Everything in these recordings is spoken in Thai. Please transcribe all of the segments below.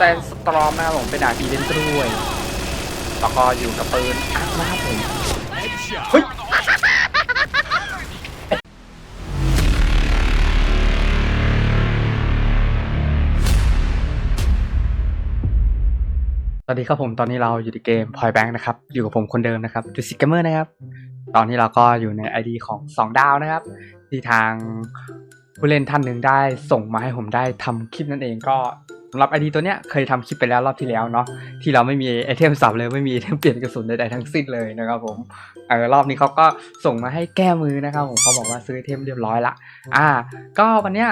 แซนสตรอมนะครับผมเป็นดานอีเวนต์ด้วยแล้วก็อยู่กับปืนอักนะครับผมเฮ้ยสวัสดีครับผมตอนนี้เราอยู่ในเกม Point Bank นะครับ อยู่กับผมคนเดิมนะครับดูซิกเกอร์นะครับ ตอนนี้เราก็อยู่ใน ID ของ 2 ดาวนะครับ ที่ทางผู้เล่นท่านหนึ่งได้ส่งมาให้ผมได้ทำคลิปนั่นเองก็ สำหรับ ID ตัวเนี้ยเคยทำคลิปไปแล้วรอบที่แล้วเนาะที่เราไม่มีไอเทมสับเลยไม่มีไอเทมเปลี่ยนกระสุนใดๆทั้งสิ้นเลยนะครับผมเออรอบนี้เขาก็ส่งมาให้แก้มือนะครับผมเขาบอกว่าซื้อไอเทมเรียบร้อยละอ่า ก็วันเนี้ย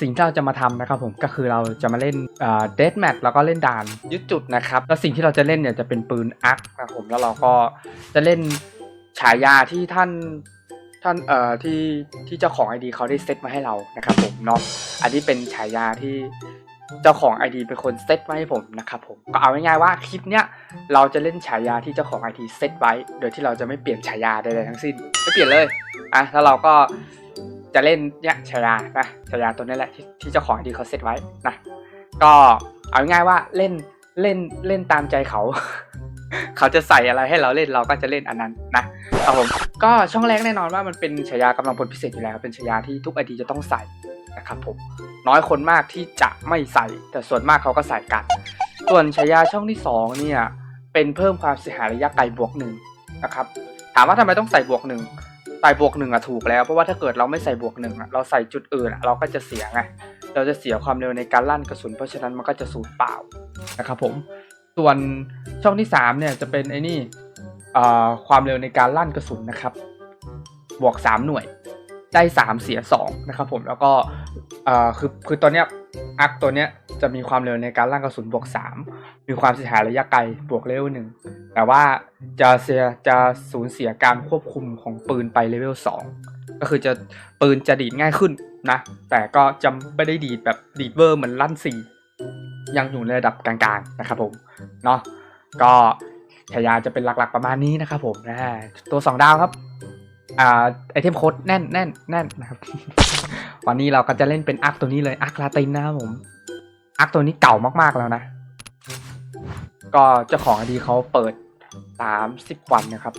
สิ่งที่เราจะมาทำนะครับผมก็คือเราจะมาเล่นเดสแมทแล้วก็เล่นด่านยึดจุดนะครับแล้วสิ่งที่เราจะเล่นเนี่ยจะเป็นปืนอาร์คนะครับผมแล้วเราก็จะเล่นฉายาที่ท่านท่านเอ่อที่ที่เจ้าของ ID เขาได้เซตมาให้เรานะครับผมเนาะอันนี้เป็นฉายาที่ เจ้าของ ID เป็นคนเซตมาให้ผมนะครับผมก็เอาง่ายๆว่าคลิปเนี้ยเราจะเล่นฉายาที่เจ้าของ ID เซตไว้ โดยที่เราจะไม่เปลี่ยนฉายาใดๆทั้งสิ้นไม่เปลี่ยนเลยอะแล้วเราก็จะเล่นเนี่ยฉายานะฉายาตัวนี้แหละที่ที่เจ้าของดีเขาเซตไว้นะก็เอาง่ายๆว่าเล่นเล่นเล่นตามใจเขา เขาจะใส่อะไรให้เราเล่นเราก็จะเล่นอันนั้นนะครับผมก็ช่องแรกแน่นอนว่ามันเป็นฉายากำลังพลพิเศษอยู่แล้ว เป็นฉายาที่ทุกไอดีจะต้องใส่ นะครับผมน้อยคนมากที่จะไม่ใส่ แต่ส่วนมากเขาก็ใส่กัน ส่วนฉายาช่องที่สองเนี่ยเป็นเพิ่มความเสียหายระยะไกลบวกหนึ่งนะครับถามว่าทำไมต้องใส่บวกหนึ่งใส่บวกหนึ่งอะถูกแล้วเพราะว่าถ้าเกิดเราไม่ใส่บวกหนึ่งเราใส่จุดอื่นเราก็จะเสียไงเราจะเสียความเร็วในการลั่นกระสุน เพราะฉะนั้นมันก็จะสูญเปล่านะครับผมส่วนช่องที่สามเนี่ยจะเป็นไอ้นี่ความเร็วในการลั่นกระสุนนะครับ บวกสามหน่วย ได้สามเสียสองนะครับผมแล้วก็คือคือตัวเนี้ยอักตัวเนี้ยจะมีความเร็วในการลั่นกระสุนบวกสามมีความเสียหายระยะไกลบวกเลเวลหนึ่งแต่ว่าจะเสียจะสูญเสียการควบคุมของปืนไปเลเวล2ก็คือจะปืนจะดีดง่ายขึ้นนะ แต่ก็จะไม่ได้ดีดแบบดีดเวอร์เหมือนลั่นสี่ยังอยู่ในระดับกลางๆนะครับผมเนาะก็ฉายาจะเป็นหลักๆประมาณนี้นะครับผมนะตัว 2 ดาวครับ อ่าไอเทมโค้ดแน่นแน่นแน่นนะครับ วันนี้เราก็จะเล่นเป็นอาร์คตัวนี้เลยอาร์คลาตินนะครับผมอาร์คตัวนี้เก่ามากๆแล้วนะ ก็เจ้าของอดีเขาเปิดสามสิบวันนะครับ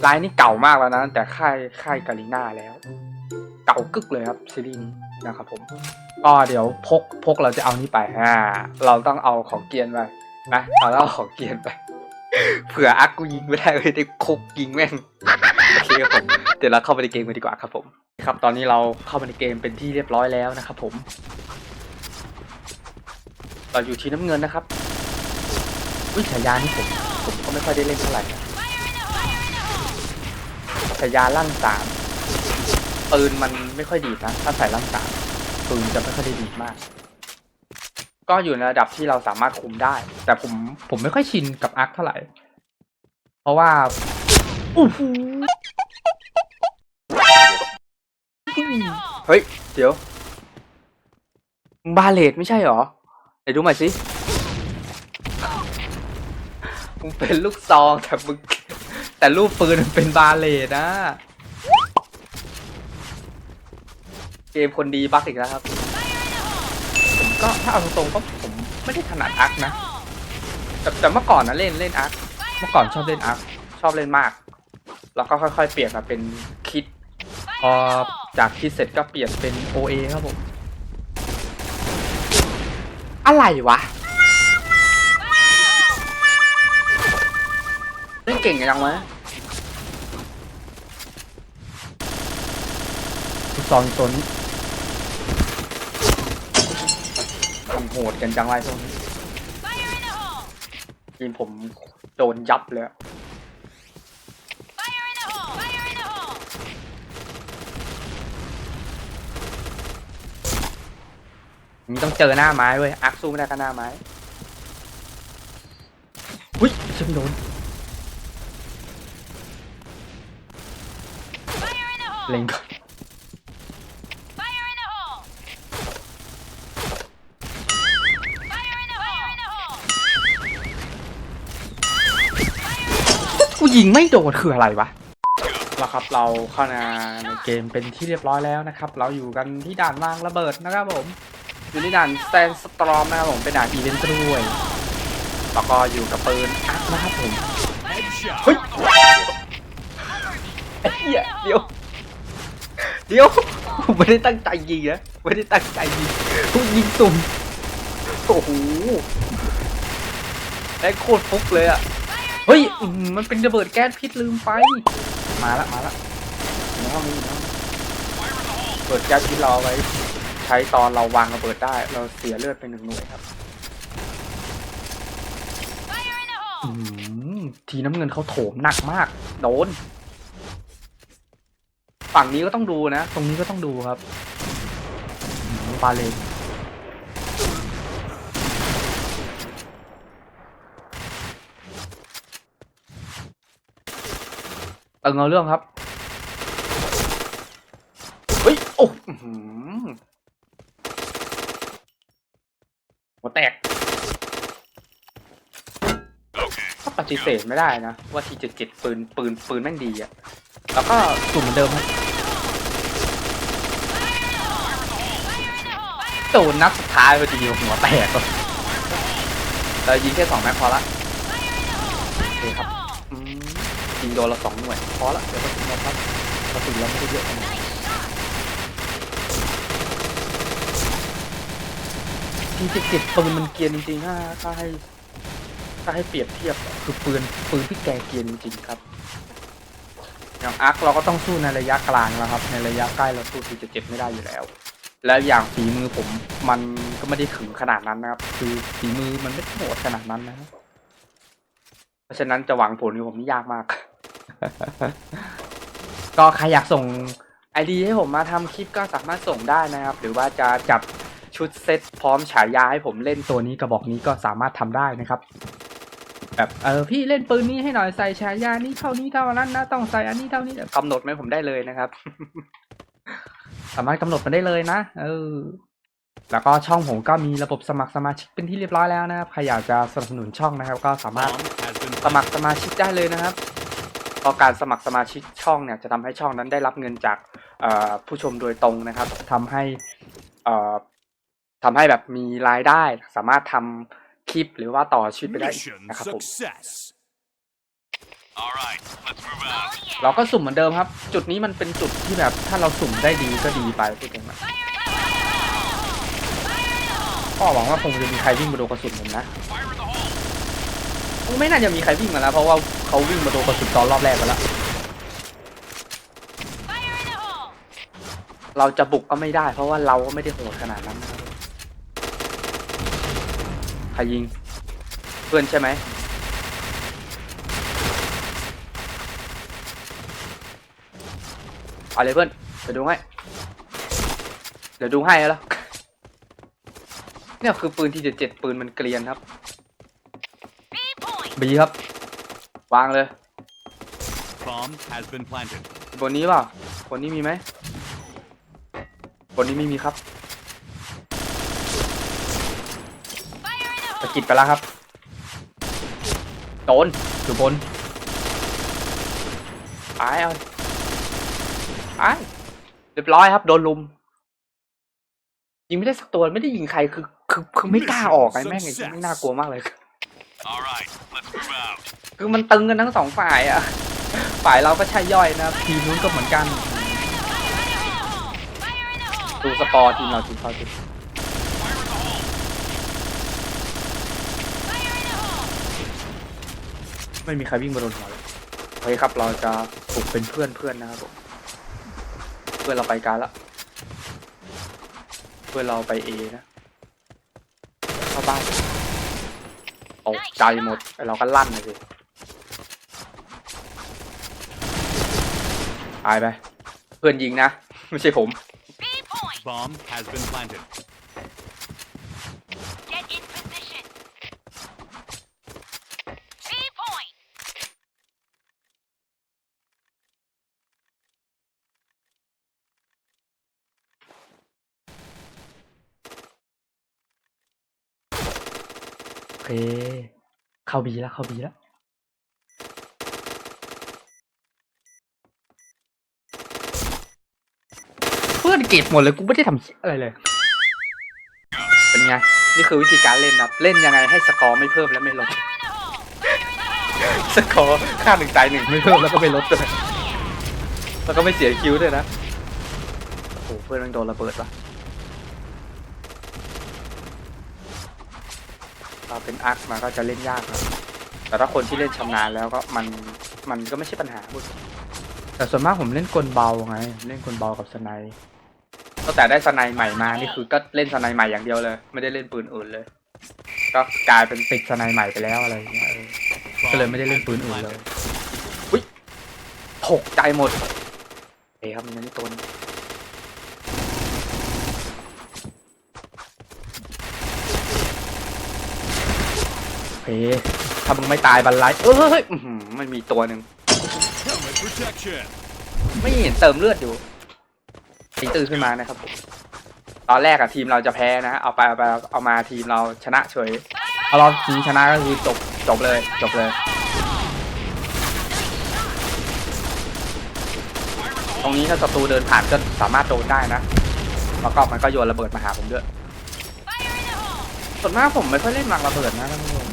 ไลน์นี่เก่ามากแล้วนะแต่ค่ายค่ายกาลิน่าแล้ว เก่ากึกเลยครับซีรีส์นี้นะครับผมก็เดี๋ยวพกพกเราจะเอานี่ไปอ่าเราต้องเอาของเกียนไปนะเราต้องเอาของเกียนไปเผื่ออักกูยิงไม่ได้เลยได้คุกยิงแม่ง โอเคครับผมเดี๋ยวเราเข้าไปในเกมกันดีกว่าครับผม ครับตอนนี้เราเข้ามาในเกมเป็นที่เรียบร้อยแล้วนะครับผม เราอยู่ที่น้ำเงินนะครับวิฉายานี่ผมผมก็ไม่ค่อยได้เล่นเท่าไหร่ฉายาลั่นสามปืนมันไม่ค่อยดีนะถ้าใส่ลั่นสามปืนจะไม่ค่อยได้ดีมาก ก็อยู่ในระดับที่เราสามารถคุมได้ แต่ผมผมไม่ค่อยชินกับอาร์คเท่าไหร่ เพราะว่า อู้หูเฮ้ย เดี๋ยวมึงบาเลตไม่ใช่เหรอไหนดูใหม่สิมึงเป็นลูกซองแต่มึงแต่รูปปืนมันเป็นบาเลตนะ เกมคนดีบักอีกแล้วครับผมก็ถ้าเอาตรงๆก็ผมไม่ได้ถนัดอาร์คนะแต่แต่เมื่อก่อนนะเล่นเล่นอาร์คเมื่อก่อนชอบเล่นอาร์คชอบเล่นมาก แล้วก็ค่อยๆ เปลี่ยนมาเป็นคิด พอจากคิดเสร็จก็เปลี่ยนเป็น OA ครับผม อะไรวะ เล่นเก่งยังวะลูกซองตัวนี้ทำโหดกันจังไรพวกนี้ทีมผมโดนยับเลยอะ นี่ต้องเจอหน้าไม้เว้ยอักสู้ไม่ได้ก็หน้าไม้อุ้ยฉันโดนเล็งก่อนกูยิงไม่โดนคืออะไรวะแล้วครับเราเข้ามาในเกมเป็นที่เรียบร้อยแล้วนะครับ เราอยู่กันที่ด่านวางระเบิดนะครับผม อยู่ในด่านแซนสตรอมนะครับผมเป็นด่านอีเวนต์ด้วยแล้วก็อยู่กับปืนอักนะครับผมเฮ้ยไอ้เหี้ยเดี๋ยวเดี๋ยวผมไม่ได้ตั้งใจยิงนะไม่ได้ตั้งใจยิงผมยิงสุ่มโอ้โหได้โคตรฟุกเลยอะเฮ้ยมันเป็นระเบิดแก๊สพิษลืมไปมาละมาละน้องนี่น้องเปิดแก๊สพิษรอไว้ ใช้ตอนเราวางระเบิดได้ เราเสียเลือดไปหนึ่งหน่วยครับอืมทีน้ำเงินเขาโถมหนักมาก โดน ฝั่งนี้ก็ต้องดูนะ ตรงนี้ก็ต้องดูครับอืมบาเลนเติงเอาเรื่องครับ เฮ้ย โอ้อื้อหือ หัวแตกก็ปฏิเสธไม่ได้นะ ว่าทีเจ็ดเจ็ดปืนปืนปืนแม่งดีอะแล้วก็สุ่มเหมือนเดิมครับโดนนัดสุดท้ายพอดีหัวแตกเลยแต่ยิงแค่สองแม็กพอละโอเคครับอืมยิงโดนละสองหน่วยพอละเดี๋ยวก็ถึงแล้วครับกระสุนเราไม่ได้เยอะขนาดนั้น ทีเจ็ดเจ็ดปืนมันเกียนจริงๆถ้าถ้าให้ถ้าให้เปรียบเทียบอะคือปืนปืนที่แกเกียนจริงๆครับ อย่างอาร์คเราก็ต้องสู้ในระยะกลางแล้วครับ ในระยะใกล้เราสู้ทีจะเจ็บไม่ได้อยู่แล้ว แล้วอย่างฝีมือผมมันก็ไม่ได้ถึงขนาดนั้นนะครับ คือฝีมือมันไม่ได้โหดขนาดนั้นนะครับเพราะฉะนั้นจะหวังผลของผมนี่ยากมาก ก็ใครอยากส่งไอดีให้ผมมาทำคลิปก็สามารถส่งได้นะครับ หรือว่าจะจับ ชุดเซตพร้อมฉายาให้ผมเล่นตัวนี้กระบอกนี้ก็สามารถทำได้นะครับแบบเออพี่เล่นปืนนี้ให้หน่อยใส่ฉายานี้เท่านี้เท่านั้นนะต้องใส่อันนี้เท่านี้กำหนดไหมผมได้เลยนะครับ สามารถกำหนดมาได้เลยนะเออแล้วก็ช่องผมก็มีระบบสมัครสมาชิกเป็นที่เรียบร้อยแล้วนะครับใครอยากจะสนับสนุนช่องนะครับ ก็สามารถสมัครสมาชิกได้เลยนะครับก็การสมัครสมาชิกช่องเนี่ยจะทำให้ช่องนั้นได้รับเงินจากเอ่อผู้ชมโดยตรงนะครับทำให้เอ่อ ทำให้แบบมีรายได้ สามารถทำคลิปหรือว่าต่อชีวิตไปได้อีก Mission นะครับผม success. All right, let's move out. เราก็สุ่มเหมือนเดิมครับ จุดนี้มันเป็นจุดที่แบบถ้าเราสุ่มได้ดีก็ดีไปพูดตรงๆนะก็หวังว่าคงจะมีใครวิ่งมาโดนกระสุนผมนะ Fire in the hole. คงไม่น่าจะมีใครวิ่งมาแล้วเพราะว่าเขาวิ่งมาโดนกระสุนตอนรอบแรกไปแล้วเราจะบุกก็ไม่ได้ เพราะว่าเราก็ไม่ได้โหดขนาดนั้นนะ ครับใครยิง เพื่อนใช่ไหมเอาเลยเพื่อนเดี๋ยวดูให้เดี๋ยวดูให้แล้วเนี่ยคือปืนที่เจ็ดเจ็ดปืนมันเกรียนครับบีครับ วางเลย Bomb has been planted. บนนี้เปล่าบนนี้มีไหมบนนี้ไม่มีครับสะ กิดไปแล้วครับโดนอยู่บนไปเอาไปเรียบร้อยครับ โดนลุม ยิงไม่ได้สักตัวไม่ได้ยิงใครคือคือคือไม่กล้าออกไอ้แม่งไอ้ที่ไม่น่ากลัวมากเลย All right, let's move out. คือมันตึงกันทั้งสองฝ่ายอะ ฝ่ายเราก็ใช่ย่อยนะครับทีมนู้นก็เหมือนกันดูสกอร์ทีมเราทีมเขาทีม Fire in the hole. ไม่มีใครวิ่งมาโดนหัวเลยโอเคครับเราจะปลุกเป็นเพื่อนเพื่อนนะครับผมเพื่อนเราไปการละเพื่อนเราไปเอนะเข้าบ้านตกใจหมดเราก็ลั่นเลยสิตายไป เพื่อนยิงนะ ไม่ใช่ผม Bomb has been planted. Get in position. B point. โอ เค เข้าบีแล้วเข้าบีแล้วเพื่อนเก็บหมดเลยกูไม่ได้ทำเหี้ยอะไรเลยไง นี่คือวิธีการเล่นนะครับเล่นยังไงให้สกอร์ไม่เพิ่มและไม่ลด สกอร์ค่าหนึ่งตายหนึ่งไม่เพิ่มแล้วก็ไม่ลดด้วยแล้วก็ไม่เสียคิวด้วยนะ โอ้โหเพื่อนมันโดนระเบิดวะ ถ้าเป็นอาร์คมันก็จะเล่นยากนะแต่ถ้าคนที่เล่นชำนาญแล้วก็มันมันก็ไม่ใช่ปัญหาพูดแต่ส่วนมากผมเล่นกลเบาไง เล่นกลเบากับสไนด์ตั้งแต่ได้สไนด์ใหม่มานี่คือก็เล่นสไนด์ใหม่อย่างเดียวเลย ไม่ได้เล่นปืนอื่นเลย ก็กลายเป็นติดสไนด์ใหม่ไปแล้วอะไรอย่างเงี้ยเออก็เลยไม่ได้เล่นปืนอื่นเลยอุ้ยถกใจหมดเอ้ยครับมันนี่ตัวนี้โอ เคถ้ามึงไม่ตายบันไลเอ้ยมันมีตัวหนึ่งไม่เห็นเติมเลือดอยู่ตีตื่นขึ้นมานะครับผมตอนแรกอะทีมเราจะแพ้นะ เอาไปเอาไปเอามาทีมเราชนะเฉยเอาเราทีมชนะก็คือจบจบเลยจบเลย ตรงนี้ถ้าศัตรูเดินผ่านก็สามารถโดนได้นะแล้วก็มันก็โยนระเบิดมาหาผมด้วยส่วนมากผมไม่ค่อยเล่นหมากระเบิดนะท่านผู้ชม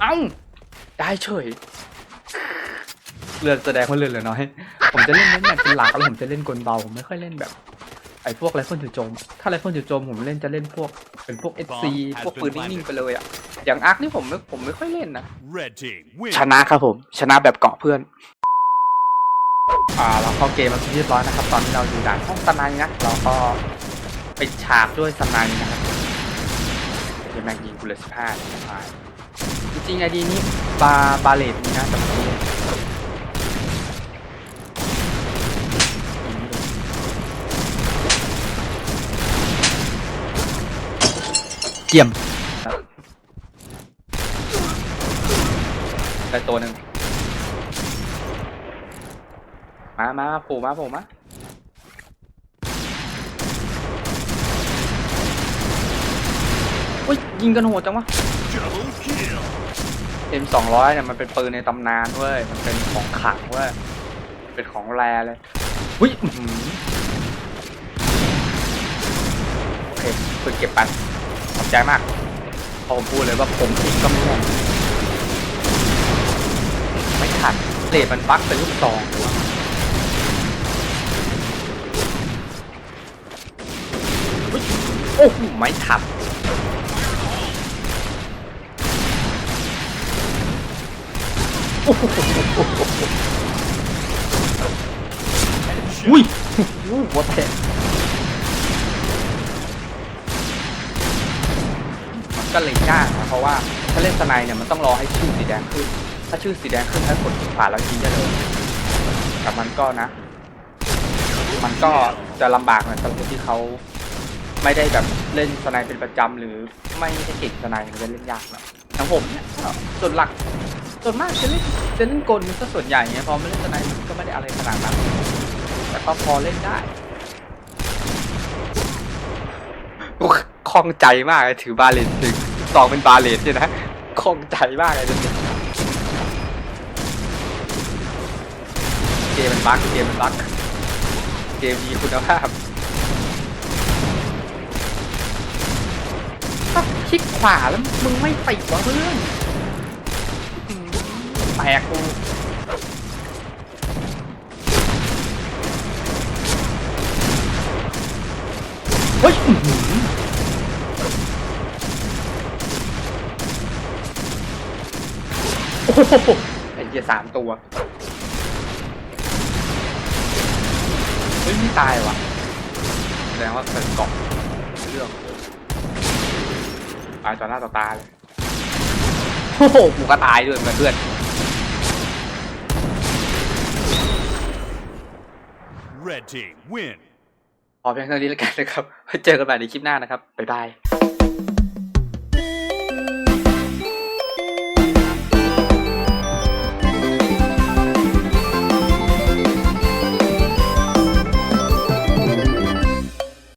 เอ้า ได้เฉย เลือนแสดงว่าเลือนเหลือน้อย ผมจะเล่นเล่นแบบเป็นหลักแล้วผมจะเล่นกลเบา ผมไม่ค่อยเล่นแบบ ไอ้พวกไรเฟิลจู่โจม ถ้าไรเฟิลจู่โจมผมเล่นจะเล่นพวก เป็นพวก SC พวกปืนนิ่งๆไปเลยอะอย่างอาร์คนี่ผมไม่ผมไม่ค่อยเล่นนะ Red team win. ชนะครับผม ชนะแบบเกาะเพื่อน อ่าเราเข้าเกมมาเป็นที่เรียบร้อยนะครับ ตอนนี้เราอยู่ด่านห้องสไนด์นะเราก็ไปฉากด้วยสไนด์นะครับเดี๋ยวแม่งยิงกูเลยสิบห้าสบาย จริงๆไอดีนี้บาบาเลตมีนะแต่ผมไม่เล่นเกี่ยมได้ตัวหนึ่งมามาโผล่มาโผล่มาอุ้ยยิงกันโหดจังวะ Double kill. M สองร้อยเนี่ยมันเป็นปืนในตำนานเว้ย มันเป็นของขลังเว้ย เป็นของแรเลยอุ้ยอื้อหือโอเคปืนเก็บไปขอบใจมากพอผมพูดเลยว่าผมทิ้งก็ไม่แน่ไม่ทันเลดมันบั๊กเป็นลูกซองเลยวะอุ๊ยโอ้โหไม่ทัน อุ้ยอู้หัวแตกมันก็เลยยากนะเพราะว่าถ้าเล่นสไนเนี่ยมันต้องรอให้ชื่อสีแดงขึ้น ถ้าชื่อสีแดงขึ้นถ้ากดคลิกขวาแล้วยิงได้เลยแต่มันก็นะ มันก็จะลำบากหน่อยสำหรับคนที่เขาไม่ได้แบบเล่นสไนเป็นประจำหรือไม่ได้เก่งสไนมันจะเล่นยากหนะทั้งผมเนี่ยส่วนหลัก ส่วนมากจะเล่นจะเล่นกลมันก็ส่วนใหญ่ไงพอไม่เล่นสไนมันก็ไม่ได้อะไรขนาดนั้นแต่ก็พอเล่นได้กูคล่องใจมากเลยถือบาเลนถึงสองเป็นบาเลนเนี่ยนะคล่องใจมากเลยเนี่ยเกมมันบั๊กเกมมันบั๊กเกมมีคุณภาพถ้าคลิกขวาแล้วมึงไม่ติดวะเพื่อนอืม แตกกูเฮ้ยอื้อหือโอ้โหไอ้เหี้ยสามตัว เฮ้ยไม่ตายว่ะแสดงว่าเป็นเกาะเรื่องตายต่อหน้าต่อตาเลยโอ้โหกูก็ตายด้วยมือนเพื่อน Red team win. พอเพียงเท่านี้แล้วกันนะครับ เจอกันใหม่ในคลิปหน้านะครับ บ๊ายบาย